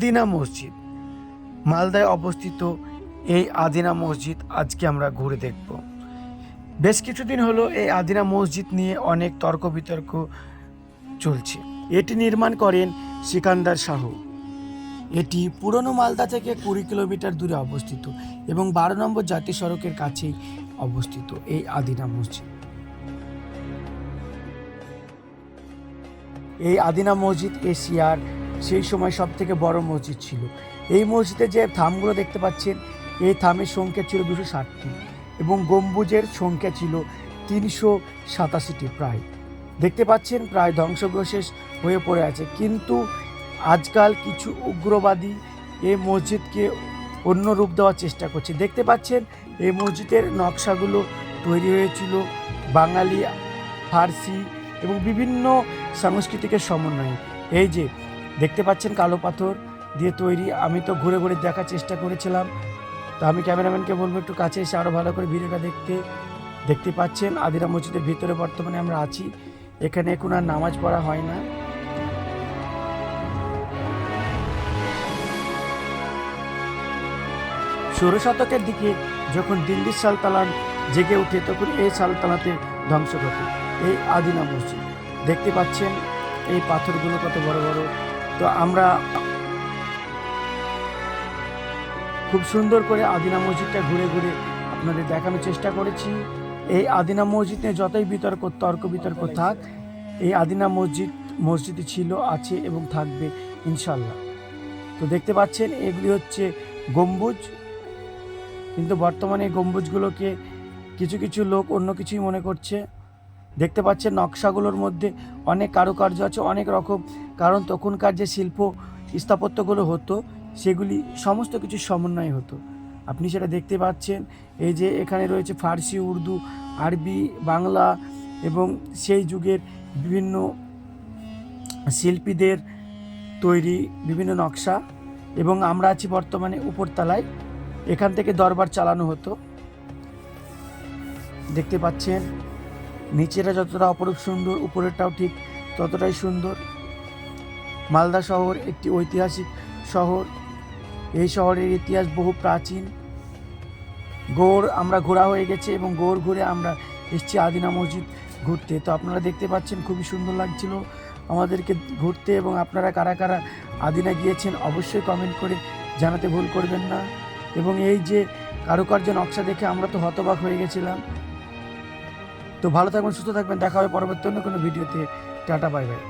আদিনা মসজিদ। মালদায় অবস্থিত এই আদিনা মসজিদ আজকে আমরা ঘুরে দেখব। বেশ কিছুদিন হলো এই আদিনা মসজিদ নিয়ে অনেক তর্ক বিতর্ক চলছে। এটি নির্মাণ করেন সিকান্দার শাহ। এটি পুরনো মালদা থেকে কুড়ি কিলোমিটার দূরে অবস্থিত এবং বারো নম্বর জাতীয় সড়কের কাছেই অবস্থিত এই আদিনা মসজিদ। এই আদিনা মসজিদ এশিয়ার সেই সময় সব থেকে বড় মসজিদ ছিল। এই মসজিদে যে থামগুলো দেখতে পাচ্ছেন, এই থামের সংখ্যা ছিল দুশো ষাটটি এবং গম্বুজের সংখ্যা ছিল তিনশো সাতাশিটি প্রায়। দেখতে পাচ্ছেন, প্রায় ধ্বংসগ্রশেষ হয়ে পড়ে আছে। কিন্তু আজকাল কিছু উগ্রবাদী এই মসজিদকে অন্য রূপ দেওয়ার চেষ্টা করছে। দেখতে পাচ্ছেন, এই মসজিদের নকশাগুলো তৈরি হয়েছিল বাঙালি, ফার্সি এবং বিভিন্ন সাংস্কৃতিকের সমন্বয়ে। এই যে দেখতে পাচ্ছেন কালো পাথর দিয়ে তৈরি। আমি তো ঘুরে ঘুরে দেখার চেষ্টা করেছিলাম। তো আমি ক্যামেরাম্যানকে বলব একটু কাছে এসে আরও ভালো করে ভিডিওটা দেখতে দেখতে পাচ্ছেন। আদিরা মসজিদের ভিতরে বর্তমানে আমরা আছি। এখানে এখন আর নামাজ পড়া হয় না। ষোলো শতকের দিকে যখন দিল্লির সালতালান জেগে ওঠে তখন এই সালতানাতে ধ্বংস ঘটে। এই আদিনা মসজিদ। দেখতে পাচ্ছেন এই পাথরগুলো কত বড় বড়। তো আমরা খুব সুন্দর করে আদিনা মসজিদটা ঘুরে ঘুরে আপনাদের দেখানোর চেষ্টা করেছি। এই আদিনা মসজিদ নিয়ে যতই বিতর্ক, তর্ক বিতর্ক থাক, এই আদিনা মসজিদ, মসজিদে ছিল, আছে এবং থাকবে ইনশাল্লাহ তো দেখতে পাচ্ছেন, এগুলি হচ্ছে গম্বুজ। কিন্তু বর্তমানে এই গম্বুজগুলোকে কিছু কিছু লোক অন্য কিছুই মনে করছে। দেখতে পাচ্ছেন, নকশাগুলোর মধ্যে অনেক কারুকার্য আছে, অনেক রকম কারণ তখনকার যে শিল্প স্থাপত্যগুলো হতো, সেগুলি সমস্ত কিছু সমন্বয় হতো। আপনি সেটা দেখতে পাচ্ছেন, এই যে এখানে রয়েছে ফার্সি, উর্দু, আরবি, বাংলা এবং সেই যুগের বিভিন্ন শিল্পীদের তৈরি বিভিন্ন নকশা এবং আমরা আছি বর্তমানে উপরতলায়। এখান থেকে দরবার চালানো হতো। দেখতে পাচ্ছেন নিচেরা যতটা অপরূপ সুন্দর, উপরেরটাও ঠিক ততটাই সুন্দর। মালদা শহর একটি ঐতিহাসিক শহর। এই শহরের ইতিহাস বহু প্রাচীন। গৌড় আমরা ঘোরা হয়ে গেছে এবং গৌড় ঘুরে আমরা এসেছি আদিনা মসজিদ ঘুরতে। তো আপনারা দেখতে পাচ্ছেন খুবই সুন্দর লাগছিল আমাদেরকে ঘুরতে এবং আপনারা কারা কারা আদিনা গিয়েছেন অবশ্যই কমেন্ট করে জানাতে ভুল করবেন না। এবং এই যে কারুকার্য নকশা দেখে আমরা তো হতবাক হয়ে গেছিলাম। তো ভালো থাকবেন, সুস্থ থাকবেন, দেখা হবে পরবর্তী অন্য কোনো ভিডিওতে। Tata bye bye